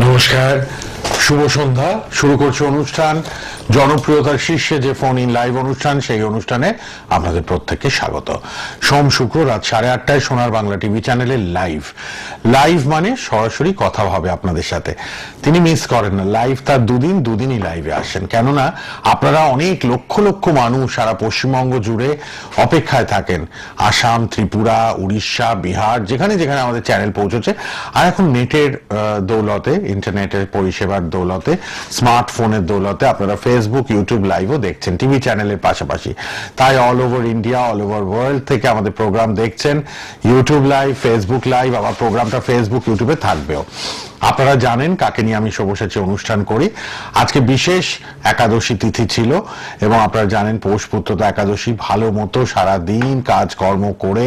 নমস্কার শুভ সন্ধ্যা শুরু করছে অনুষ্ঠান জনপ্রিয়তার শীর্ষে যে ফোন ইন লাইভ অনুষ্ঠান, সেই অনুষ্ঠানে আপনাদের প্রত্যেককে স্বাগত। সোম শুক্র রাত সাড়ে আটটায় সোনার বাংলা টিভি চ্যানেলে লাইভ। লাইভ মানে সরাসরি কথা হবে আপনাদের সাথে। তিনি মিস করেন না। লাইভ তার দুদিন, দুদিনই লাইভে আসেন। কেননা আপনারা অনেক লক্ষ লক্ষ মানুষ সারা পশ্চিমবঙ্গ জুড়ে অপেক্ষায় থাকেন। আসাম, ত্রিপুরা, উড়িষ্যা, বিহার, যেখানে যেখানে আমাদের চ্যানেল পৌঁছেছে। আর এখন নেটের দৌলতে ইন্টারনেটের পরিষেবার দৌলতে স্মার্টফোনের দৌলতে আপনারা ফেসবুক ইউটিউব লাইভও দেখছেন, টিভি চ্যানেলের পাশাপাশি। তাই all over India all over world থেকে আমাদের প্রোগ্রাম দেখছেন। ইউটিউব লাইভ ফেসবুক লাইভ আমার প্রোগ্রামটা ফেসবুক ইউটিউবে থাকবেও। আপনারা জানেন কাকে নিয়ে আমি সবুসাচী অনুষ্ঠান করি। আজকে বিশেষ একাদশী তিথি ছিল এবং আপনারা জানেন পৌষ পুত্রতা একাদশী ভালো মতো সারা দিন কাজকর্ম করে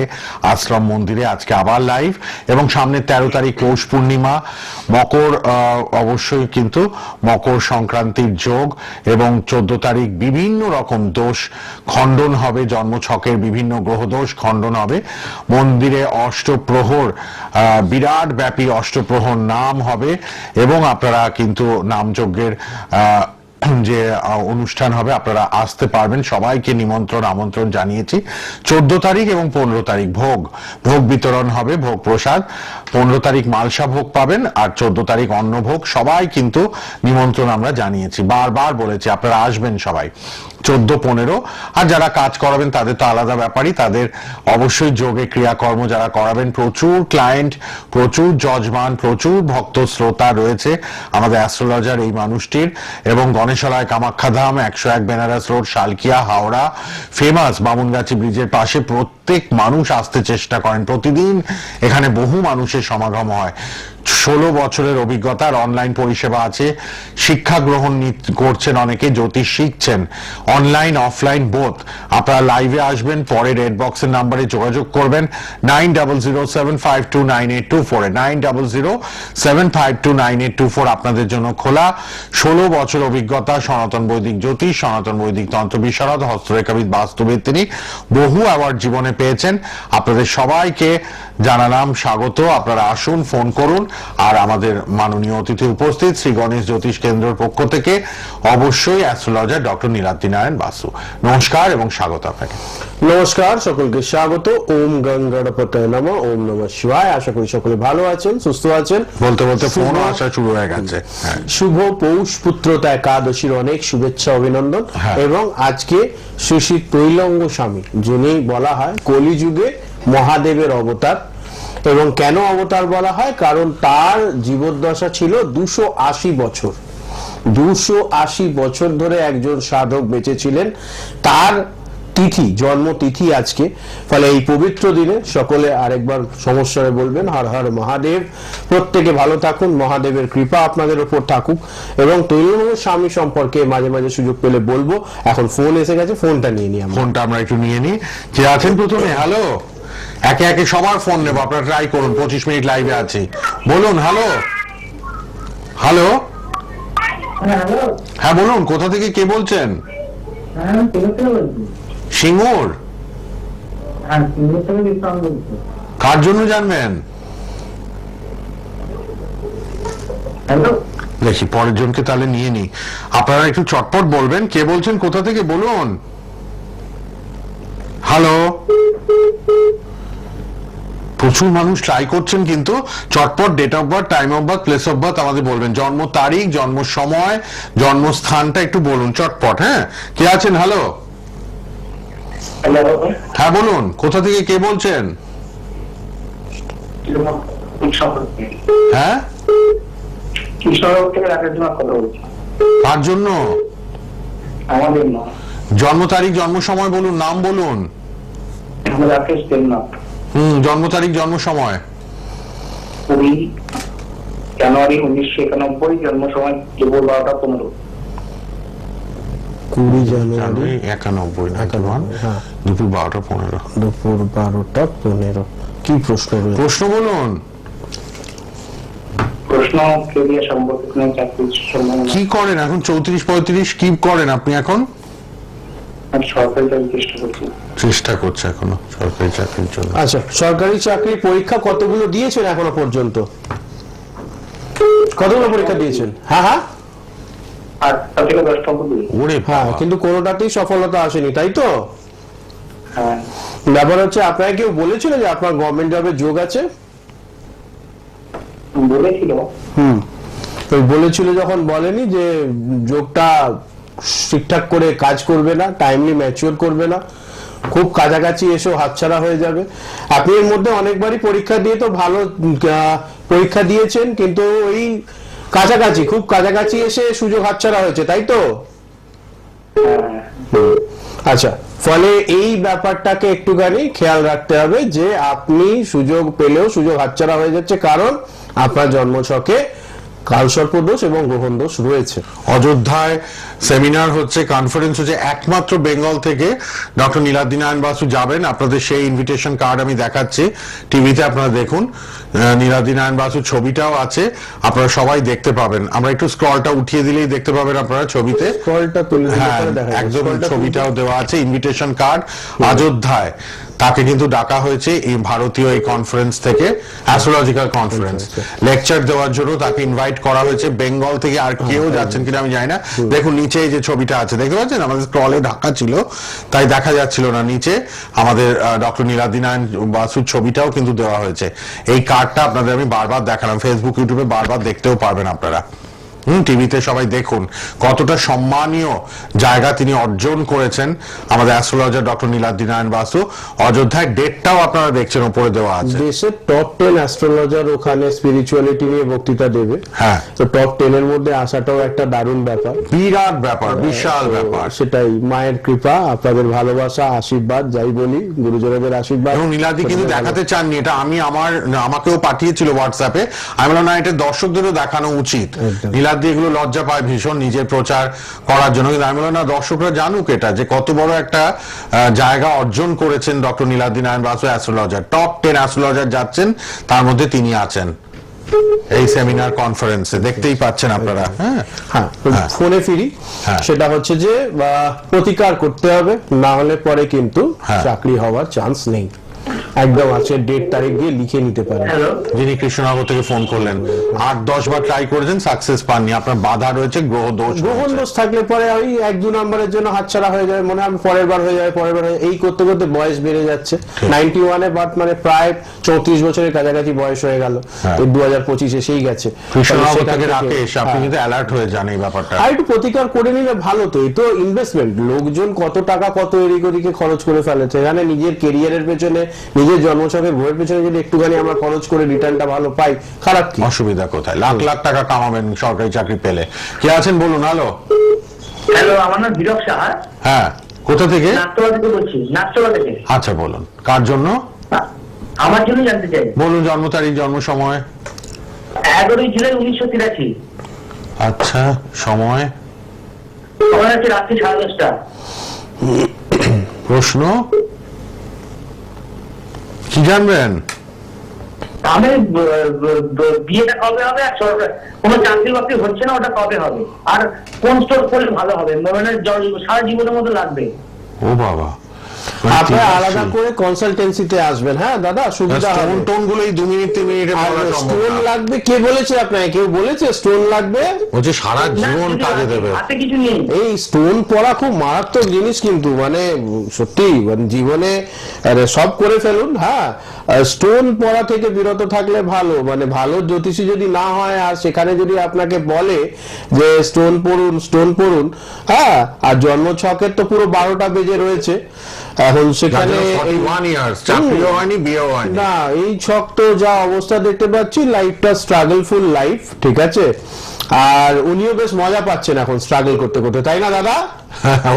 আশ্রম মন্দিরে আজকে আবার লাইভ এবং সামনের তেরো তারিখ পৌষ পূর্ণিমা, মকর অবশ্যই কিন্তু মকর সংক্রান্তির যোগ এবং চোদ্দ তারিখ বিভিন্ন রকম দোষ খণ্ডন হবে, জন্মছকের বিভিন্ন গ্রহ দোষ খণ্ডন হবে। মন্দিরে অষ্টপ্রহর বিরাট ব্যাপী অষ্টপ্রহর নাম হবে এবং আপনারা কিন্তু নামযজ্ঞের যে অনুষ্ঠান হবে, আপনারা আসতে পারবেন। সবাইকে নিমন্ত্রণ, আমন্ত্রণ জানিয়েছি। চোদ্দ তারিখ এবং পনেরো তারিখ ভোগ। ভোগ বিতরণ হবে, ভোগ প্রসাদ। পনেরো তারিখ মালসা ভোগ পাবেন আর চোদ্দ তারিখ অন্ন ভোগ। সবাই কিন্তু নিমন্ত্রণ আমরা জানিয়েছি। বারবার বলেছি, আপনারা আসবেন সবাই। চোদ্দ, পনেরো। আর যারা কাজ করাবেন, তাদের তো আলাদা ব্যাপারই। তাদের অবশ্যই যোগে ক্রিয়াকর্ম যারা করাবেন, প্রচুর ক্লায়েন্ট প্রচুর যজমান, প্রচুর ভক্ত শ্রোতা রয়েছে আমাদের অ্যাস্ট্রোলজার এই মানুষটির। এবং গণেশালয় কামাখ্যাধাম, একশো এক বেনারস রোড, শালকিয়া, হাওড়া ফেমাস বামুনগাছি ব্রিজের পাশে প্রত্যেক মানুষ আসতে চেষ্টা করেন প্রতিদিন। এখানে বহু মানুষের সমাগম হয়। ষোলো বছরের অভিজ্ঞতার অনলাইন পরিষেবা আছে। শিক্ষা গ্রহণ করছেন অনেকে, জ্যোতিষ শিখছেন। Online, offline, both. আপনারা লাইভে আসবেন, পরে রেড বক্সের নাম্বারে যোগাযোগ করবেন। Nine double zero seven five two nine eight two ফোরে nine double zero seven five two nine eight two four আপনাদের জন্য খোলা। ষোলো বছর অভিজ্ঞতা, সনাতন বৈদিক জ্যোতিষ, সনাতন বৈদিক তন্ত্র, বিশারদ হস্তরেখাবিদ, বাস্তবিদ তিনি। বহু অ্যাওয়ার্ড জীবনে পেয়েছেন। আপনাদের সবাইকে জানালাম স্বাগত। আপনারা আসুন ফোন করুন। আর আমাদের মাননীয় অতিথি উপস্থিত শ্রী গণেশ জ্যোতিষ কেন্দ্রের পক্ষ থেকে অবশ্যই অ্যাস্ট্রোলজার ডক্টর নীলাদ্রি নারায়ণ বাসু। নমস্কার এবং স্বাগত আপনাকে। নমস্কার সকলকে স্বাগত। ওম গঙ্গণপতয় নম ওম নম শিবায়। আশা করি সকলে ভালো আছেন সুস্থ আছেন। বলতে বলতে ফোন আসা শুরু হয়ে গেছে। হ্যাঁ। শুভ পৌষ পুত্রতা একাদশীর অনেক শুভেচ্ছা অভিনন্দন। হ্যাঁ। এবং আজকে শ্রী তৈলঙ্গ স্বামী যিনি বলা হয় কলিযুগে মহাদেবের অবতার। এবং কেন অবতার বলা হয়? কারণ তার জীবদ্দশা ছিল দুশো আশি বছর। দুশো আশি বছর ধরে একজন সাধক বেঁচে ছিলেন। তার তিথি জন্ম তিথি আজকে। ফলে এই পবিত্র দিনে সকলে আরেকবার সমস্যায় বলবেন হর হর মহাদেব। প্রত্যেকে ভালো থাকুন মহাদেবের কৃপা আপনাদের উপর থাকুক। এবং তৈলঙ্গ স্বামী সম্পর্কে মাঝে মাঝে সুযোগ পেলে বলব এখন ফোন এসে গেছে ফোনটা নিয়ে নিই ফোনটা আমরা একটু নিয়ে নিই। যে আছেন প্রথমে? হ্যালো? একে একে সবার ফোন নেব আপনারা ট্রাই করুন পঁচিশ মিনিট লাইভে আছি। বলুন হ্যালো? হ্যালো? হ্যালো হ্যাঁ বলুন কোথা থেকে কে বলছেন? হ্যাঁ সিঙ্গুর। কার জন্য জানবেন? দেখি পরের জনকে তাহলে নিয়ে নি আপনারা একটু চটপট বলবেন কে বলছেন কোথা থেকে বলুন? হ্যালো? প্রচুর মানুষ ট্রাই করছেন কিন্তু চটপট date of birth time of birth place of birth আমাদের বলবেন। জন্ম তারিখ জন্ম সময় জন্মস্থানটা একটু বলুন চটপট হ্যাঁ? কে আছেন? হ্যালো? হ্যাঁ বলুন, কোথা থেকে কে বলছেন? হ্যাঁ? থেকে জন্য? জন্ম তারিখ, জন্ম সময় বলুন, নাম বলুন। হুম, জন্ম তারিখ, জন্ম সময়। কুড়ি জানুয়ারি উনিশশো একানব্বই, জন্ম সময় দুপুর বারোটা পনেরো। কুড়ি জানুয়ারি একানব্বই হ্যাঁ। দুপুর বারোটা পনেরো। দুপুর বারোটা পনেরো। কি প্রশ্ন রয়েছে প্রশ্ন বলুন। কি করেন এখন? চৌত্রিশ পঁয়ত্রিশ কি করেন আপনি এখন? আমি সরকারি চাকরি চেষ্টা করছি। চেষ্টা করছে এখনও সরকারি চাকরির জন্য। আচ্ছা সরকারি চাকরির পরীক্ষা কতগুলো দিয়েছেন এখনও পর্যন্ত? কতগুলো পরীক্ষা দিয়েছেন? হ্যাঁ হ্যাঁ আটটা থেকে দশটা অব্দি দিই। ওরে হ্যাঁ। কিন্তু কোনোটাতেই সফলতা আসেনি তাই তো? হ্যাঁ। ব্যাপার হচ্ছে আপনাকে কেউ বলেছিল যে আপনার গভর্নমেন্ট জবের যোগ আছে? বলেছিল। হুম। তো বলেছিল যখন বলেনি যে যোগটা ঠিকঠাক করে কাজ করবে না টাইমলি ম্যাচিওর করবে না খুব কাছাকাছি এসেও হাতছাড়া হয়ে যাবে। আপনি এর মধ্যে অনেকবারই পরীক্ষা দিয়ে তো ভালো আহ, পরীক্ষা দিয়েছেন কিন্তু ওই কাছাকাছি খুব কাছাকাছি এসে সুযোগ হাতছাড়া হয়েছে তাই তো? হ্যাঁ। আচ্ছা ফলে এই ব্যাপারটাকে একটুখানি খেয়াল রাখতে হবে যে আপনি সুযোগ পেলেও সুযোগ হাতছাড়া হয়ে যাচ্ছে কারণ আপনার জন্মছকে কালসর্প দোষ এবং গ্রহণ দোষ রয়েছে। অযোধ্যায় সেমিনার হচ্ছে কনফারেন্স হচ্ছে একমাত্র বেঙ্গল থেকে ডক্টর নীলাদ্রি নারায়ণ বাসু যাবেন। আপনাদের সেই ইনভিটেশন কার্ড আমি দেখাচ্ছি। টিভিতে আপনারা দেখুন আহ, নীলাদ্রি নারায়ণ বাসুর ছবিটাও আছে আপনারা সবাই দেখতে পাবেন। আমরা একটু স্ক্রলটা উঠিয়ে দিলেই দেখতে পাবেন আপনারা ছবিতে। স্ক্রলটা তুলে হ্যাঁ। একদম ছবিটাও দেওয়া আছে ইনভিটেশন কার্ড অযোধ্যায়। তাকে কিন্তু ডাকা হয়েছে এই ভারতীয় এই কনফারেন্স থেকে অ্যাস্ট্রোলজিক্যাল কনফারেন্স লেকচার দেওয়ার জন্য তাকে ইনভাইট করা হয়েছে। বেঙ্গল থেকে আর কেউ যাচ্ছেন কিনা আমি জানি না। দেখুন নিচে এই যে ছবিটা আছে দেখতে পাচ্ছেন? আমাদের স্ক্রলে ঢাকা ছিল তাই দেখা যাচ্ছিল না নিচে। আমাদের ডক্টর নীলাদিনায়ন বাসুর ছবিটাও কিন্তু দেওয়া হয়েছে। এই কার্ডটা আপনাদের আমি বারবার দেখালাম। ফেসবুক ইউটিউবে বারবার দেখতেও পারবেন আপনারা। হুম টিভিতে সবাই দেখুন কতটা সম্মানীয় জায়গা তিনি অর্জন করেছেন। আমাদের অ্যাস্ট্রোলজার ডক্টর নীলাদ্রি নারায়ণ বাসু অযোধ্যায় ডেটটাও আপনারা দেখছেন উপরে দেওয়া আছে। দেশের টপ টেন অ্যাস্ট্রোলজার ওখানে স্পিরিচুয়ালিটি নিয়ে বক্তৃতা দেবে। হ্যাঁ। তো টপ টেন এর মধ্যে আসাটাও একটা দারুণ ব্যাপার। বিরাট ব্যাপার বিশাল ব্যাপার। সেটাই মায়ের কৃপা আপনাদের ভালোবাসা আশীর্বাদ যাই বলি গুরুজনদের আশীর্বাদ। এবং নীলাদ্রি কিন্তু দেখাতে চাননি এটা আমি আমার আমাকেও পাঠিয়েছিল হোয়াটসঅ্যাপে আমি বললাম না এটা দর্শকদেরও দেখানো উচিত। একদম। নীলাদ্রি এগুলো লজ্জা পায় ভীষণ নিজের প্রচার করার জন্য কিন্তু আমি বললাম না দর্শকরা জানুক এটা যে কত বড় একটা জায়গা অর্জন করেছেন doctor Niladri Narayan Basu astrologer top ten astrologer যাচ্ছেন তার মধ্যে তিনি আছেন এই সেমিনার কনফারেন্সে দেখতেই পাচ্ছেন আপনারা হ্যাঁ হ্যাঁ হ্যাঁ। ফোনে ফিরি হ্যাঁ। সেটা হচ্ছে যে প্রতিকার করতে হবে না হলে পরে কিন্তু। চাকরি হওয়ার চান্স নেই একদম আছে ডেট তারিখ দিয়ে লিখে নিতে পারেন। যিনি কৃষ্ণনগর থেকে ফোন করলেন। আট দশ বার ট্রাই করেছেন সাকসেস পাননি। আপনার বাধা রয়েছে গ্রহ দোষ গ্রহণ দোষ থাকলে পরে ওই এক দু নম্বরের জন্য হাতছাড়া হয়ে যাবে মনে হয় পরের বার হয়ে যাবে পরের বার এই করতে করতে বয়স বেড়ে যাচ্ছে। নাইনটি ওয়ানে বাট মানে প্রায় চৌত্রিশ বছরের কাছাকাছি বয়স হয়ে গেল। হ্যাঁ। দু হাজার পঁচিশ এসেই গেছে। কৃষ্ণনগর থেকে রাকেশ আপনি। কিন্তু অ্যালার্ট হয়ে যান এই ব্যাপারটা। আর একটু প্রতিকার করে নিলে ভালো তো এই তো ইনভেস্টমেন্ট লোকজন কত টাকা কত এদিক ওদিকে খরচ করে ফেলেছে। এখানে নিজের কেরিয়ারের পেছনে নিজের জন্মছকের বইয়ের পেছনে যদি একটুখানি আমরা খরচ করে রিটার্নটা ভালো পাই খারাপ কি? অসুবিধা কোথায়? লাখ লাখ টাকা কামাবেন সরকারি চাকরি পেলে। কে আছেন বলুন? হ্যালো হ্যালো আমার নাম হিরক সাহা। হ্যাঁ কোথা থেকে? বলছি থেকে আচ্ছা বলুন। কার জন্য? আমার জন্য জানতে চাই। বলুন জন্ম তারিখ জন্ম সময়। এগারোই জুলাই উনিশশো তিরাশি। আচ্ছা সময়? আমার আছে রাত্রি সাড়ে দশটা। প্রশ্ন? কি জানবেন? আমি বিয়েটা কবে হবে আর কোনো চাকরি বাকরি হচ্ছে না ওটা কবে হবে? আর কোন স্টোর করলে ভালো হবে? সারা জীবনের মতো লাগবে। ও বাবা। মানে আপনারা আলাদা করে কনসালটেন্সিতে আসবেন হ্যাঁ দাদা সুবিধা হবে। টোনগুলো এই দু মিনিট তিন মিনিটে আর বলা সম্ভব স্টোন লাগবে কে বলেছে আপনাকে? কেউ বলেছে স্টোন লাগবে? বলছে সারা জীবন কাজে দেবে। হাতে কিছু নেই। এই স্টোন পড়া খুব মারাত্মক জিনিস কিন্তু মানে সত্যি মানে জীবনে আরে সব করে ফেলুন হ্যাঁ। স্টোন পড়া থেকে বিরত থাকলে ভালো মানে ভালো জ্যোতিষী যদি না হয় আর সেখানে যদি আপনাকে বলে যে স্টোন পড়ুন স্টোন পড়ুন হ্যাঁ আর জন্ম ছকের তো পুরো বারোটা বেজে রয়েছে এখন সেখানে না এই ছক তো যা অবস্থা দেখতে পাচ্ছি লাইফটা স্ট্রাগলফুল লাইফ ঠিক আছে? আর উনিও বেশ মজা পাচ্ছেন এখন স্ট্রাগল করতে করতে তাই না দাদা?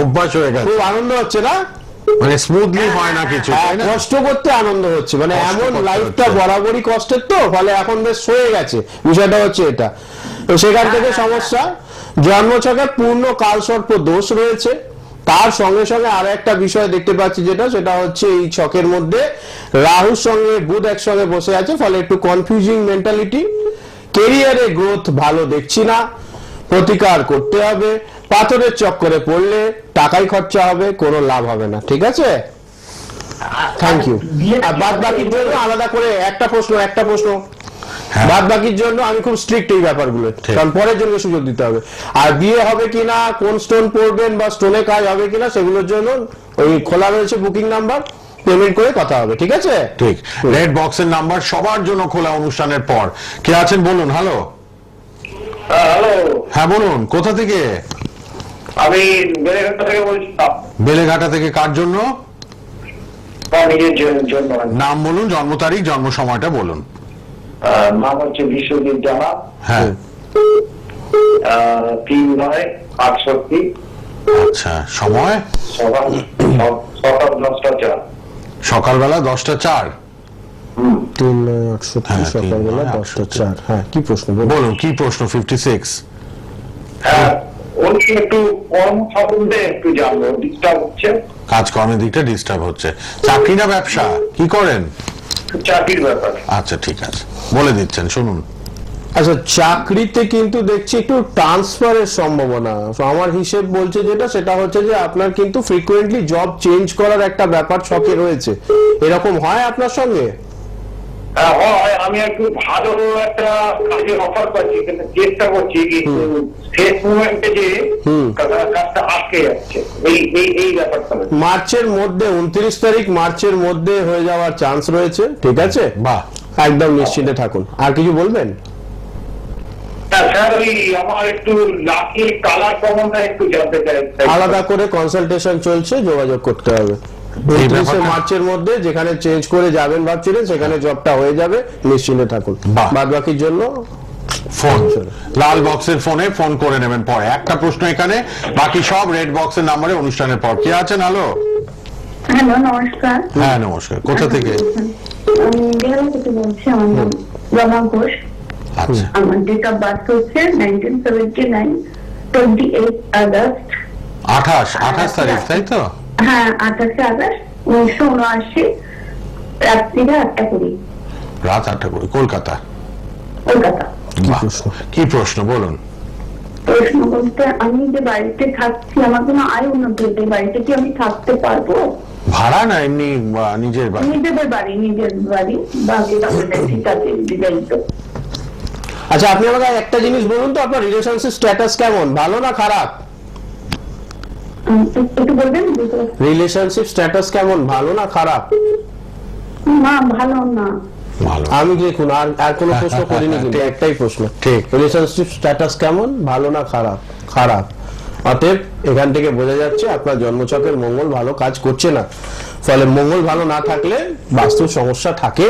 অভ্যাস হয়ে গেছে। খুব আনন্দ হচ্ছে না? মানে স্মুথলি হয় না কিছু। কষ্ট করতে আনন্দ হচ্ছে মানে এমন লাইফটা। বরাবরই কষ্টের তো ফলে এখন বেশ সয়ে গেছে। বিষয়টা হচ্ছে এটা। তো সেখান থেকে সমস্যা জন্মছকের পূর্ণ কালসর্প দোষ রয়েছে। তার সঙ্গে সঙ্গে আরও একটা বিষয় দেখতে পাচ্ছি যেটা সেটা হচ্ছে এই ছকের মধ্যে রাহুর সঙ্গে বুধ একসঙ্গে বসে আছে ফলে একটু কনফিউজিং মেন্টালিটি কেরিয়ারে গ্রোথ ভালো দেখছি না প্রতিকার করতে হবে পাথরের চক্করে পড়লে টাকাই খরচা হবে কোনো লাভ হবে না ঠিক আছে? থ্যাংক ইউ আর বাদ জন্য আলাদা করে একটা প্রশ্ন একটা প্রশ্ন। বাদ বাকির জন্য আমি খুব স্ট্রিক্ট এই ব্যাপারগুলো। কারণ পরের জন্য সুযোগ দিতে হবে। আর বিয়ে হবে কিনা কোন স্টোন পড়বেন বা স্টোনে কাজ হবে কিনা সেগুলোর জন্য ওই খোলা রয়েছে বুকিং নাম্বার পেমেন্ট করে কথা হবে ঠিক আছে? ঠিক। রেড বক্সের নাম্বার সবার জন্য খোলা অনুষ্ঠানের পর। কে আছেন বলুন হ্যালো হ্যালো হ্যাঁ বলুন কোথা থেকে? আমি বেলেঘাট থেকে বলছিলাম বেলেঘাটা থেকে কার জন্য। নাম বলুন জন্ম তারিখ জন্ম সময়টা বলুন। নাম হচ্ছে বিশ্বজিৎ জানা হ্যাঁ। তিন নয় আটষট্টি আচ্ছা সময়? সকাল সকাল দশটা চার। সকালবেলা দশটা চার? তিন নয় আটষট্টি হ্যাঁ, সকালবেলা দশটা চার। হ্যাঁ কি প্রশ্ন বলুন? বলুন কি প্রশ্ন? ফিফটি সিক্স হ্যাঁ একটু কর্ম সম্বন্ধে একটু জানব ডিস্টার্ব হচ্ছে। কাজকর্মের দিকটা ডিস্টার্ব হচ্ছে। চাকরি না ব্যবসা? কি করেন? চাকরির ব্যাপার। আচ্ছা ঠিক আছে। বলে দিচ্ছেন শুনুন। আচ্ছা চাকরিতে কিন্তু দেখছি একটু ট্রান্সফারের সম্ভাবনা। আমার হিসেব বলছে যেটা সেটা হচ্ছে যে আপনার কিন্তু ফ্রিকোয়েন্টলি জব চেঞ্জ করার একটা ব্যাপার শখে রয়েছে। এরকম হয় আপনার সঙ্গে? হ্যাঁ, আমি একটু ভালো একটা কাজের অফার পাচ্ছি কিন্তু চেষ্টা করছি কিন্তু শেষ মুমেন্টে যে কাজটা আটকে যাচ্ছে। এই এই এই ব্যাপারটা মার্চের মধ্যে উনত্রিশ তারিখ মার্চের মধ্যে হয়ে যাওয়ার চান্স রয়েছে ঠিক আছে? বাহ একদম নিশ্চিন্তে থাকুন। আর কিছু বলবেন? ওই আমার একটু লাকি কালার কমনটা একটু জানতে চাই। আলাদা করে কনসালটেশন চলছে যোগাযোগ করতে হবে। উনত্রিশে মার্চের মধ্যে যেখানে চেঞ্জ করে যাবেন ভাবছিলেন সেখানে জবটা হয়ে যাবে নিশ্চিন্তে থাকুন। বাদ বাকির জন্য ফোন লাল বক্সের ফোনে ফোন করে নেবেন পরে। একটা প্রশ্ন এখানে বাকি সব রেড বক্সের নাম্বারে অনুষ্ঠানের পর। কে আছেন? হ্যালো হ্যালো নমস্কার। হ্যাঁ নমস্কার। কোথা থেকে? আমি বেহালা থেকে বলছি আমার নাম রমা ঘোষ। আচ্ছা। আমার ডেট অফ বার্থ হচ্ছে nineteen seventy nine twenty eight August আঠাশ আঠাশ তারিখ তাই তো? হ্যাঁ আঠাশে আগস্ট উনিশশো উনআশি রাত্রিরে আটটা কুড়ি। রাত আটটা করে কলকাতা? কলকাতা। কি প্রশ্ন? বলুন। প্রশ্ন বলতে আমি যে বাড়িতে থাকছি আমার কোনো আয় উন্নতি হতে বাড়িতে কি আমি থাকতে পারব? ভাড়া না এমনি নিজের বাড়ি? নিজেদের বাড়ি নিজের বাড়ি। বা ঠিক আছে আচ্ছা আপনি আমাকে একটা জিনিস বলুন তো আপনার রিলেশনশিপ স্ট্যাটাস কেমন? ভালো না খারাপ? একটু বলবেন? রিলেশনশিপ স্ট্যাটাস কেমন? ভালো না খারাপ? না ভালো না। আমি দেখুন আর আর কোনো প্রশ্ন করিনি কিন্তু একটাই প্রশ্ন। ঠিক। রিলেশনশিপ স্ট্যাটাস কেমন? ভালো না খারাপ? খারাপ। অতএব এখান থেকে বোঝা যাচ্ছে আপনার জন্মচকের মঙ্গল ভালো কাজ করছে না। ফলে মঙ্গল ভালো না থাকলে বাস্তু সমস্যা থাকে।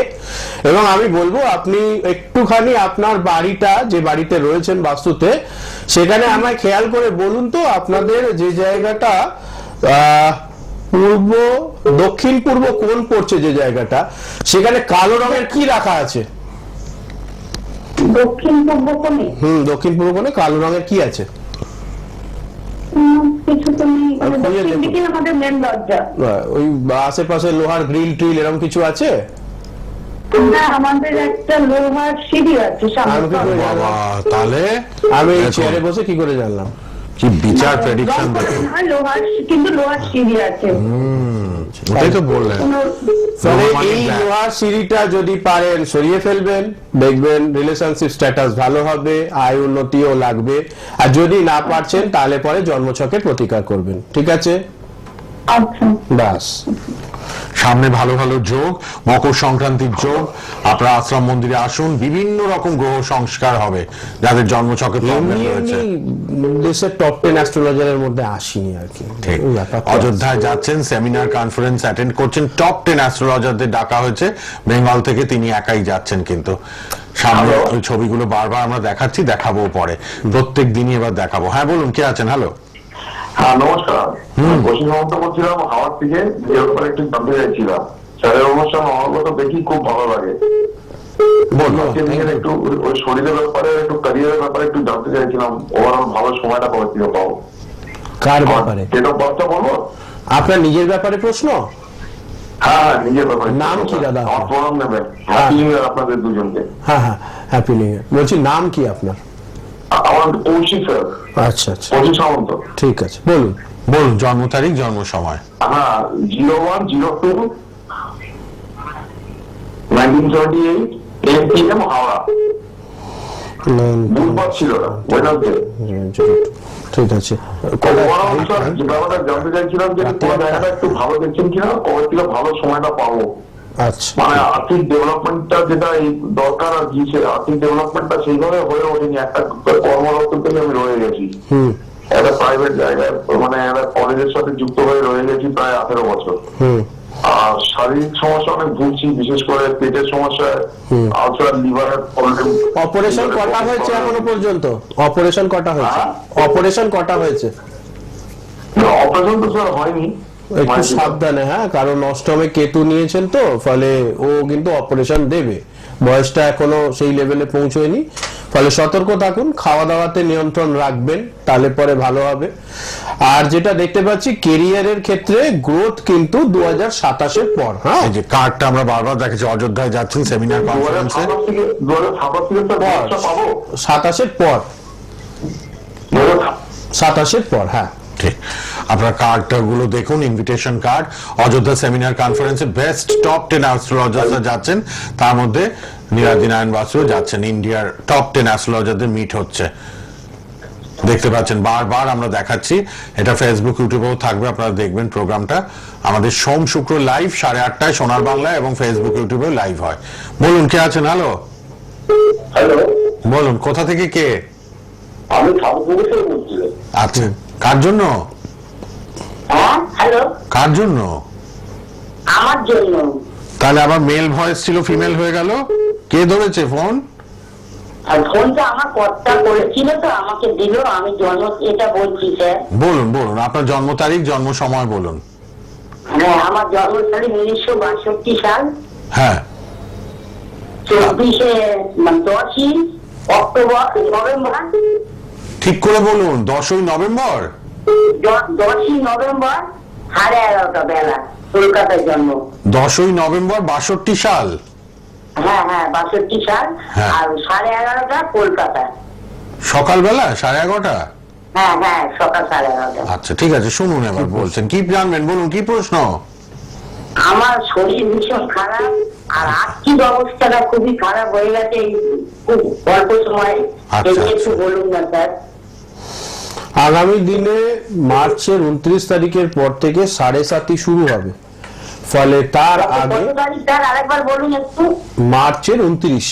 এবং আমি বলব আপনি একটুখানি আপনার বাড়িটা যে বাড়িতে রয়েছেন বাস্তুতে সেখানে আমায় খেয়াল করে বলুন তো আপনাদের যে জায়গাটা আহ, পূর্ব দক্ষিণ পূর্ব কোণ পড়ছে যে জায়গাটা সেখানে কালো রঙের কি রাখা আছে? দক্ষিণ পূর্ব কোণে? হুম দক্ষিণ পূর্ব কোণে কালো রঙের কি আছে? ওই আশেপাশে লোহার গ্রিল ট্রিল এরকম কিছু আছে? না আমাদের একটা লোহার সিঁড়ি আছে আমি বাবা তাহলে আমি এই চেয়ারে বসে কি করে জানলাম? কি বিচার প্রেডিকশন দেখো। লোহার কিন্তু লোহার সিঁড়ি আছে। ওটাই তো বললেন। মানে এই লোহার সিঁড়িটা যদি পারেন সরিয়ে ফেলবেন দেখবেন রিলেশনশিপ স্ট্যাটাস ভালো হবে আয় উন্নতিও লাগবে। আর যদি না পারছেন তাহলে পরে জন্মছকে প্রতিকার করবেন। ঠিক আছে? আচ্ছা। ব্যাস। সামনে ভালো ভালো যোগ মকর সংক্রান্তির যোগ আপনারা আশ্রম মন্দিরে আসুন বিভিন্ন রকম গ্রহ সংস্কার হবে যাদের প্রবলেম রয়েছে। দেশের টপ টেন অ্যাস্ট্রোলজারের মধ্যে আসিনি আর কি। অযোধ্যায় যাচ্ছেন সেমিনার কনফারেন্স অ্যাটেন্ড করছেন টপ টেন অ্যাস্ট্রোলজারদের ডাকা হয়েছে বেঙ্গল থেকে তিনি একাই যাচ্ছেন কিন্তু। সামনে ওই ছবিগুলো বারবার আমরা দেখাচ্ছি দেখাবো পরে। প্রত্যেক দিনই এবার দেখাবো। হ্যাঁ বলুন কে আছেন? হ্যালো হ্যাঁ নমস্কার। কোচিং মমতা করছিলাম হাওয়ার থেকে যে ব্যাপারে একটু জানতে চাইছিলাম। স্যারের অনুষ্ঠান আমার দেখি খুব ভালো লাগে। বলুন। আজকে নিজের একটু ওই- ওই শরীরের ব্যাপারে একটু ক্যারিয়ারের ব্যাপারে একটু জানতে চাইছিলাম। ওভারঅল ভালো সময়টা পাওয়ার থেকে পাবো? কার ব্যাপারে? ডেট অফ বলব? আপনার নিজের ব্যাপারে প্রশ্ন? হ্যাঁ হ্যাঁ নিজের ব্যাপারে। নাম কি দাদা? প্রণাম নেবেন। হ্যাপি নিউ ইয়ার আপনাদের দুজনকে। হ্যাঁ হ্যাঁ হ্যাপি নিউ ইয়ার বলছি নাম কি আপনার? কৌশিক স্যার আচ্ছা আচ্ছা। কৌশিক সামন্ত ঠিক আছে বলুন। বলুন জন্ম তারিখ জন্ম সময়। হ্যাঁ zero one zero two nineteen seventy eight eight P M Howrah. বুধবার ছিল ঠিক আছে। জানতে চাইছিলাম যে কোন জায়গাটা একটু ভালো দেখছেন কিনা কবে থেকে ভালো সময়টা পাবো। মানে আর্থিক ডেভেলপমেন্টটা যেটা দরকার আর কি সে আর্থিক ডেভেলপমেন্টটা সেইভাবে হয়ে ওঠেনি। একটা কর্মরত থেকে আমি রয়ে গেছি। একটা প্রাইভেট জায়গায় মানে একটা কলেজের সাথে যুক্ত হয়ে রয়ে গেছি প্রায় আঠেরো বছর। হুম। আর শারীরিক সমস্যা অনেক ভুগছি বিশেষ করে পেটের সমস্যা আলসার লিভারের প্রবলেম অপারেশন কটা হয়েছে এখনও পর্যন্ত? অপারেশন কটা হয়েছে? হ্যাঁ? অপারেশন কটা হয়েছে? অপারেশন তো স্যার হয়নি। একটু সাবধানে হ্যাঁ কারণ অষ্টমে কেতু নিয়েছেন তো ফলে ও কিন্তু অপারেশন দেবে। বয়সটা এখনও সেই লেভেলে পৌঁছয়নি। ফলে সতর্ক থাকুন খাওয়া দাওয়াতে নিয়ন্ত্রণ রাখবেন তাহলে পরে ভালো হবে। আর যেটা দেখতে পাচ্ছি কেরিয়ারের ক্ষেত্রে গ্রোথ কিন্তু দু হাজার সাতাশের পর হ্যাঁ? যে কার্ডটা আমরা বারবার দেখেছি অযোধ্যায় যাচ্ছেন সেমিনার কনফারেন্সে সাতাশের পর। সাতাশের পর হ্যাঁ। ঠিক আপনার কার্ডটা গুলো দেখুন ইনভিটেশন কার্ড অযোধ্যা সেমিনার কনফারেন্সে বেস্ট টপ টেন অ্যাস্ট্রোলজার্সরা যাচ্ছেন। তার মধ্যে নীলাদি নারায়ণ বাসুও যাচ্ছেন। ইন্ডিয়ার টপ টেন অ্যাস্ট্রোলজারদের মিট হচ্ছে। দেখতে পাচ্ছেন বারবার আমরা দেখাচ্ছি। এটা ফেসবুক ইউটিউবেও থাকবে আপনারা দেখবেন প্রোগ্রামটা। আমাদের সোম শুক্র লাইভ সাড়ে আটটায় সোনার বাংলা এবং ফেসবুক ইউটিউবেও লাইভ হয়। বলুন কে আছেন? হ্যালো হ্যালো বলুন কোথা থেকে কে? আমি আচ্ছা। কার জন্য? হ্যাঁ হ্যালো। কার জন্য? আমার জন্য। তাহলে আবার মেল ভয়েস ছিল ফিমেল হয়ে গেল? কে ধরেছে ফোন ফোনটা আমার কর্তা করেছিল তো আমাকে দিল আমি জন্ম এটা বলছি স্যার। বলুন বলুন আপনার জন্ম তারিখ জন্ম সময় বলুন। হ্যাঁ আমার জন্ম তারিখ উনিশশো বাষট্টি সাল। হ্যাঁ। চব্বিশে মানে দশই অক্টোবর নভেম্বর। ঠিক করে বলুন দশই নভেম্বর? দশই নভেম্বর সাড়ে এগারোটা বেলা কলকাতায় জন্ম। দশই নভেম্বর বাষট্টি সাল। হ্যাঁ হ্যাঁ বাষট্টি সাল হ্যাঁ। আর সাড়ে এগারোটা কলকাতা সকালবেলা? সাড়ে এগারোটা? হ্যাঁ হ্যাঁ সকাল সাড়ে এগারোটা। আচ্ছা ঠিক আছে শুনুন এবার বলছেন। কি জানবেন বলুন কি প্রশ্ন? আমার শরীর ভীষণ খারাপ আর আর্থিক অবস্থাটা খুবই খারাপ হয়ে গেছে খুব অল্প সময়। আচ্ছা, একটু আচ্ছা। বলুন না স্যার। আগামী দিনে মার্চের উনত্রিশ তারিখের পর থেকে সাড়ে সাতই শুরু হবে। ফলে তার আগে বলুন একটু। মার্চের উনত্রিশ।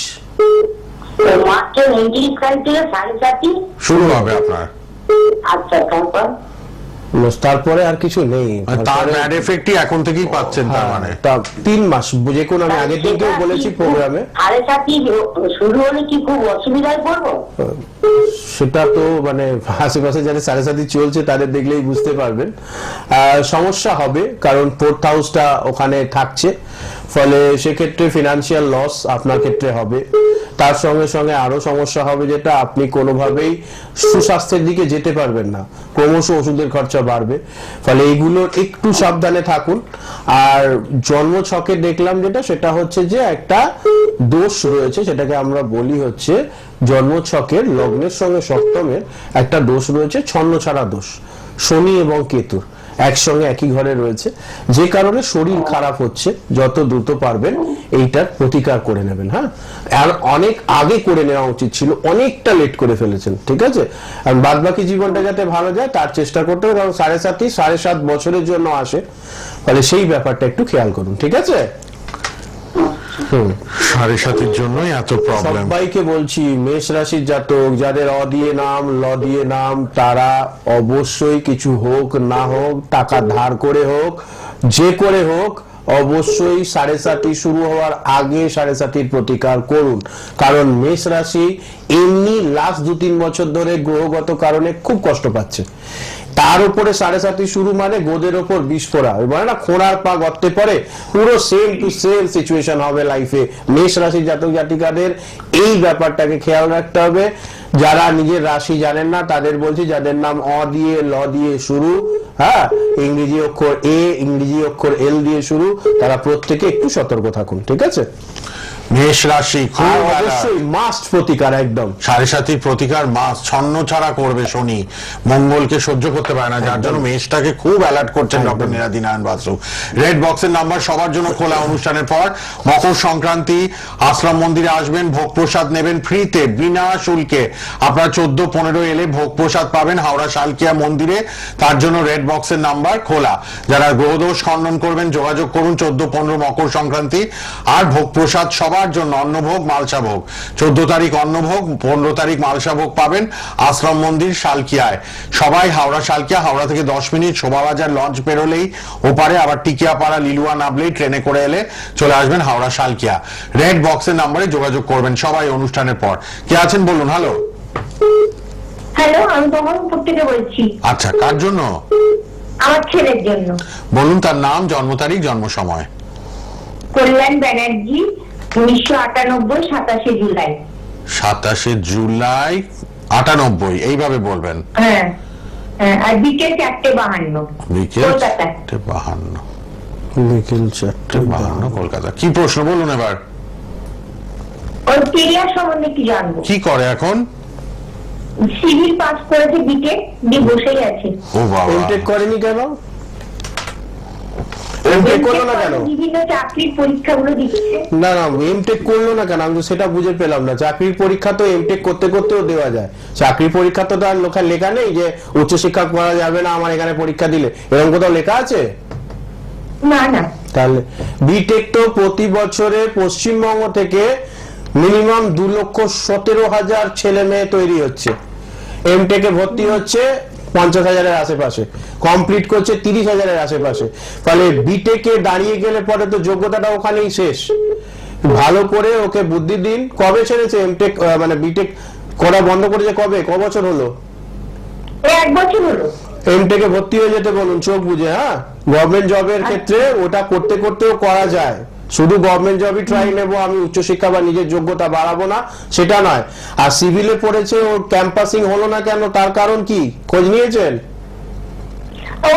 মার্চের উনত্রিশ তারিখ থেকে সাড়ে সাতই শুরু হবে আপনার। আচ্ছা তারপর? তারপরে আর কিছু নেই। মানে তার ব্যাড এফেক্টই এখন থেকেই পাচ্ছেন তার মানে। তা তিন মাস যে কোন আমি আগে থেকেও বলেছি প্রোগ্রামে সাড়ে কি শুরু হলে কি খুব অসুবিধায় পড়ব? সেটা তো মানে আশেপাশে যারা সাড়ে সাথে চলছে তাদের দেখলেই বুঝতে পারবেন। আহ, সমস্যা হবে কারণ ফোর্থ হাউসটা ওখানে থাকছে। ফলে সেক্ষেত্রে ফিনান্সিয়াল লস আপনার ক্ষেত্রে হবে। তার সঙ্গে সঙ্গে আরও সমস্যা হবে যেটা, আপনি কোনোভাবেই সুস্বাস্থ্যের দিকে যেতে পারবেন না। ক্রমশ ওষুধের খরচা বাড়বে। ফলে এইগুলোর একটু সাবধানে থাকুন। আর জন্ম ছকে দেখলাম যেটা, সেটা হচ্ছে যে একটা দোষ রয়েছে, সেটাকে আমরা বলি হচ্ছে জন্ম ছকের লগ্নের সঙ্গে সপ্তমের একটা দোষ রয়েছে ছন্ন ছাড়া দোষ। শনি এবং কেতুর। একসঙ্গে একই ঘরে রয়েছে। যে কারণে শরীর খারাপ হচ্ছে, যত দ্রুত পারবেন এইটার প্রতিকার করে নেবেন হ্যাঁ? আর অনেক আগে করে নেওয়া উচিত ছিল, অনেকটা লেট করে ফেলেছেন, ঠিক আছে? আর বাদ বাকি জীবনটা যাতে ভালো যায়, তার চেষ্টা করতে হবে, কারণ সাড়ে সাতই, সাড়ে সাত বছরের জন্য আসে। ফলে সেই ব্যাপারটা একটু খেয়াল করুন, ঠিক আছে? সাড়ে সাতের জন্যই এত প্রবলেম সবাইকে বলছি, মেষ রাশির জাতক, যাদের অ দিয়ে নাম, ল দিয়ে নাম, তারা অবশ্যই কিছু হোক, না হোক, টাকা ধার করে হোক, যে করে হোক, অবশ্যই সাড়ে সাতই শুরু হওয়ার আগে সাড়ে সাতির প্রতিকার করুন। কারণ মেষ রাশি এমনি লাস্ট দু তিন বছর ধরে গ্রহগত কারণে খুব কষ্ট পাচ্ছে। তার উপরে সাড়ে সাতই শুরু মানে গোদের ওপর ওই বলে না, খোঁড়ার পা গর্তে পড়ে, পুরো সেম টু সেম সিচুয়েশন হবে লাইফে মেষ রাশির জাতক জাতিকাদের এই ব্যাপারটাকে খেয়াল রাখতে হবে। যারা নিজের রাশি জানেন না, তাদের বলছি যাদের নাম অ দিয়ে, ল দিয়ে শুরু হ্যাঁ? ইংরেজি অক্ষর এ ইংরেজি অক্ষর এল দিয়ে শুরু, তারা প্রত্যেকে একটু সতর্ক থাকুন, ঠিক আছে? মেষ রাশি খুব অবশ্যই মাস্ট প্রতিকার একদম। সাড়ে সাতির প্রতিকার মাস ছন্ন ছাড়া করবে শনি। মঙ্গলকে সহ্য করতে পারে না যার জন্য মেষটাকে খুব অ্যালার্ট করছেন ডক্টর নীলাদি নারায়ণ বাসু রেড বক্সের নাম্বার সবার জন্য খোলা অনুষ্ঠানের পর মকর সংক্রান্তি আশ্রম মন্দিরে আসবেন ভোগ প্রসাদ নেবেন ফ্রিতে বিনা শুল্কে। আপনারা চোদ্দ পনেরো এলে ভোগ প্রসাদ পাবেন হাওড়া শালকিয়া মন্দিরে। তার জন্য রেড বক্সের নাম্বার খোলা। যারা গ্রহদোষ খণ্ডন করবেন যোগাযোগ করুন চোদ্দ পনেরো মকর সংক্রান্তি। আর ভোগ প্রসাদ সবার জন্য অন্নভোগ মালসা ভোগ চোদ্দ তারিখ অন্নভোগ পনেরো তারিখ মালসা ভোগ পাবেন আশ্রম মন্দির শালকিয়ায়। সবাই হাওড়া শালকিয়া হাওড়া থেকে দশ মিনিট শোভাবাজার লঞ্চ পেরোলেই ওপারে আবার টিকিয়াপাড়া লিলুয়া নামলেই ট্রেনে করে এলে চলে আসবেন হাওড়া শালকিয়া। রেড বক্সের নাম্বারে যোগাযোগ করবেন সবাই অনুষ্ঠানের পর। কে আছেন বলুন? হ্যালো হ্যালো আমি বহরমপুর থেকে বলছি। আচ্ছা কার জন্য? আমার ছেলের জন্য। বলুন তার নাম জন্ম তারিখ জন্ম সময়। কল্যাণ ব্যানার্জি উনিশশো আটানব্বই সাতাশে জুলাই। সাতাশে জুলাই আটানব্বই এইভাবে বলবেন? হ্যাঁ হ্যাঁ, আর বিকেল চারটে বাহান্ন। বিকেল চারটে বাহান্ন। বিকেল চারটে বাহান্ন কলকাতা। কি প্রশ্ন বলুন এবার? ওর কেরিয়ার সম্বন্ধে কি জানব। কি করে এখন? সিভিল পাস করেছে বিকেল দিয়ে বসেই আছে। ও বাবা। এমটেক করেনি কেন? এমটেক করল না কেন? বিভিন্ন চাকরির পরীক্ষাগুলো দিচ্ছে। না না এমটেক করল না কেন? আমি তো সেটা বুঝে পেলাম না। চাকরির পরীক্ষা তো এমটেক করতে করতেও দেওয়া যায়। চাকরির পরীক্ষা তো তার লোকের লেখা নেই যে উচ্চশিক্ষা করা যাবে না আমার এখানে পরীক্ষা দিলে। এরকম কোথাও লেখা আছে? না না। তাহলে বিটেক তো প্রতি বছরে পশ্চিমবঙ্গ থেকে মিনিমাম দু লক্ষ সতেরো হাজার ছেলে মেয়ে তৈরি হচ্ছে। এমটেকে ভর্তি হচ্ছে পঞ্চাশ হাজারের আশেপাশে। কমপ্লিট করছে তিরিশ হাজারের আশেপাশে। ফলে বিটেকে দাঁড়িয়ে গেলে পরে তো যোগ্যতাটা ওখানেই শেষ। ভালো করে ওকে বুদ্ধি দিন। কবে ছেড়েছে এমটেক মানে বিটেক করা বন্ধ করেছে কবে? ক বছর হলো? এক বছর হলো। এমটেকে ভর্তি হয়ে যেতে বলুন চোখ বুঝে হ্যাঁ? গভর্নমেন্ট জবের ক্ষেত্রে ওটা করতে করতেও করা যায়। শুধু গভর্নমেন্ট জবই ট্রাই নেব আমি উচ্চশিক্ষা বা নিজের যোগ্যতা বাড়াবো না সেটা নয়। আর সিভিলে পড়েছে ওর ক্যাম্পাসিং হলো না কেন তার কারণ কি? খোঁজ নিয়েছেন? ও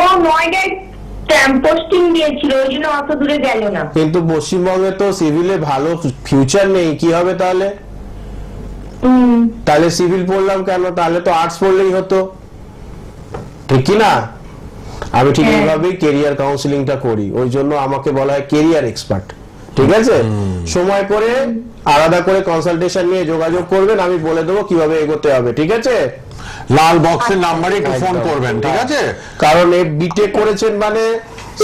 পোস্টিং দিয়েছিল ওই জন্য অত দূরে গেল না। কিন্তু পশ্চিমবঙ্গে তো সিভিলে ভালো ফিউচার নেই কি হবে তাহলে? তাহলে সিভিল পড়লাম কেন? তাহলে তো আর্টস পড়লেই হতো। ঠিক কি না? আমি ঠিক হ্যাঁ। এইভাবেই কেরিয়ার কাউন্সিলিংটা করি ওই জন্য আমাকে বলা হয় কেরিয়ার এক্সপার্ট ঠিক আছে? সময় করে আলাদা করে কনসালটেশন নিয়ে যোগাযোগ করবেন আমি বলে দেবো কীভাবে এগোতে হবে ঠিক আছে? লাল বক্সের নাম্বারে একটু ফোন করবেন ঠিক আছে? কারণ এই বিটেক করেছেন মানে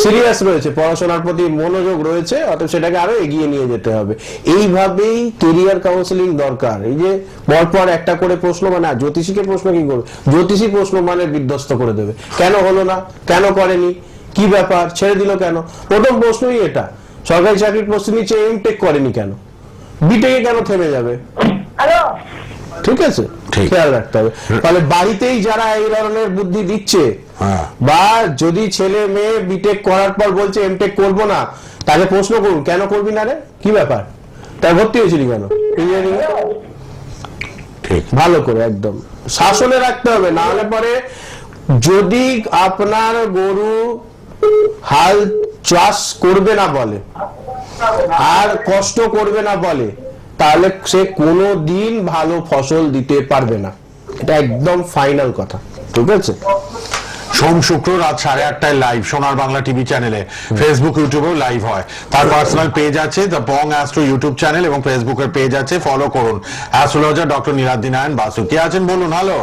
সিরিয়াস রয়েছে পড়াশোনার প্রতি মনোযোগ রয়েছে অতএব সেটাকে আরও এগিয়ে নিয়ে যেতে হবে। এইভাবেই কেরিয়ার কাউন্সিলিং দরকার। এই যে পরপর একটা করে প্রশ্ন মানে জ্যোতিষীকে প্রশ্ন কি করবে? জ্যোতিষী প্রশ্ন মানে বিধ্বস্ত করে দেবে। কেন হলো না? কেন করেনি? কি ব্যাপার? ছেড়ে দিল কেন? প্রথম প্রশ্নই এটা। সরকারি চাকরির প্রশ্ন নিচ্ছে এমটেক করেনি কেন? বিটেকে কেন থেমে যাবে? হ্যালো ঠিক আছে? খেয়াল রাখতে হবে। তাহলে বাড়িতেই যারা এই ধরনের বুদ্ধি দিচ্ছে হ্যাঁ। বা যদি ছেলে মেয়ে বিটেক করার পর বলছে এমটেক করব না তাহলে প্রশ্ন করুন কেন করবি না রে? কি ব্যাপার? তাই ভর্তি হয়েছিলি কেন? ইঞ্জিনিয়ারিং ঠিক। ভালো করে একদম। শাসনে রাখতে হবে না হলে পরে যদি আপনার গরু হাল চাষ করবে না বলে। আর কষ্ট করবে না বলে। তাহলে সে কোনো দিন ভালো ফসল দিতে পারবে না। এটা একদম ফাইনাল কথা। ঠিক আছে? সোম শুক্র রাত সাড়ে আটটায় লাইভ সোনার বাংলা টিভি চ্যানেলে ফেসবুক ইউটিউবেও লাইভ হয়। তার পার্সোনাল পেজ আছে the Bong Astro YouTube channel এবং ফেসবুকের পেজ আছে। ফলো করুন। অ্যাস্ট্রোলজার ডক্টর নীলাদ্দি নারায়ণ বাসু কে আছেন? বলুন হ্যালো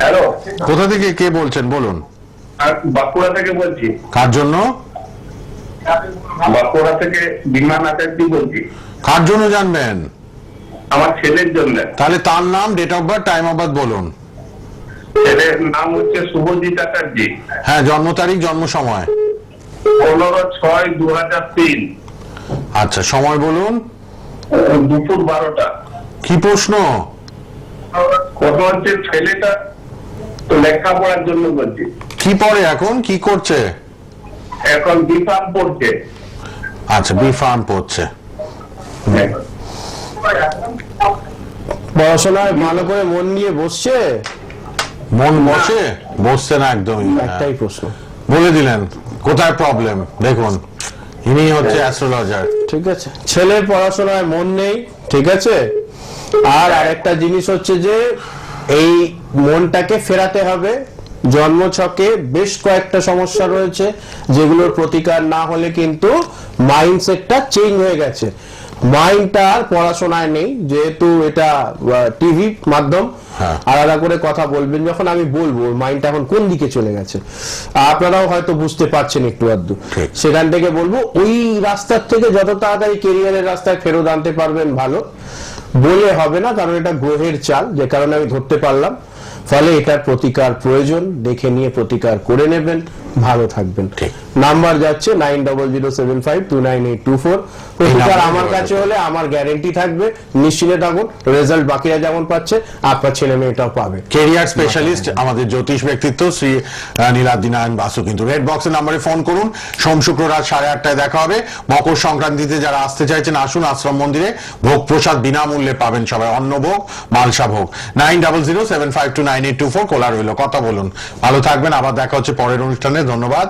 হ্যালো কোথা থেকে কে বলছেন? বলুন। বাঁকুড়া থেকে বলছি। কার জন্য? বাঁকুড়া থেকে বিমান আচার্য বলছি। কার জন্য জানবেন? আমার ছেলের জন্য। তাহলে তার নাম date of birth time of birth বলুন। ছেলের নাম হচ্ছে শুভজিৎ আচার্য। হ্যাঁ জন্ম তারিখ জন্ম সময়। পনেরো ছয় দু হাজার তিন। আচ্ছা সময় বলুন। দুপুর বারোটা। কি প্রশ্ন? কত হচ্ছে ছেলেটা তো লেখাপড়ার জন্য বলছি। কি পড়ে এখন? কি করছে? এখন বিফার্ম পড়ছে। আচ্ছা বি ফার্ম পড়ছে। পড়াশোনায় ভালো করে মন নিয়ে বসছে? মন বসে? বসছে না একদমই হ্যাঁ। একটাই প্রশ্ন। বলে দিলেন কোথায় প্রবলেম দেখুন ইনি হচ্ছে অ্যাস্ট্রোলজার ঠিক আছে। ছেলের পড়াশোনায় মন নেই ঠিক আছে? আর আরেকটা জিনিস হচ্ছে যে এই মনটাকে ফেরাতে হবে। জন্মছকে বেশ কয়েকটা সমস্যা রয়েছে যেগুলোর প্রতিকার না হলে কিন্তু মাইন্ডসেটটা চেঞ্জ হয়ে গেছে। মাইন্ডটা আর পড়াশোনায় নেই যেহেতু এটা টিভি মাধ্যম। হ্যাঁ। আলাদা করে কথা বলবেন যখন আমি বলব মাইন্ডটা এখন কোন দিকে চলে গেছে। আপনারাও হয়তো বুঝতে পারছেন একটু আধটু। সেখান থেকে বলব ওই রাস্তার থেকে যত তাড়াতাড়ি কেরিয়ারের রাস্তায় ফেরত আনতে পারবেন ভালো। বলে হবে না কারণ এটা গ্রহের চাল যে কারণে আমি ধরতে পারলাম। ফলে এটার প্রতিকার প্রয়োজন দেখে নিয়ে প্রতিকার করে নেবেন। ভালো থাকবেন। নাম্বার যাচ্ছে nine double zero seven five two nine eight two four. আমার কাছে হলে আমার গ্যারেন্টি থাকবে নিশ্চিন্তে থাকুন রেজাল্ট বাকিরা যেমন পাচ্ছে আপনার ছেলে মেয়েটাও পাবে। কেরিয়ার স্পেশালিস্ট আমাদের জ্যোতিষ ব্যক্তিত্ব শ্রী নীলাদ্রি নারায়ণ বাসু কিন্তু রেড বক্সের নাম্বারে ফোন করুন। সোম শুক্র রাত সাড়ে আটটায় দেখা হবে। মকর সংক্রান্তিতে যারা আসতে চাইছেন আসুন আশ্রম মন্দিরে। ভোগ প্রসাদ বিনামূল্যে পাবেন সবাই অন্ন ভোগ মালসা ভোগ। Nine double zero seven five two nine eight two four খোলা রইল। কথা বলুন। ভালো থাকবেন আবার দেখা হচ্ছে পরের অনুষ্ঠানে। ধন্যবাদ।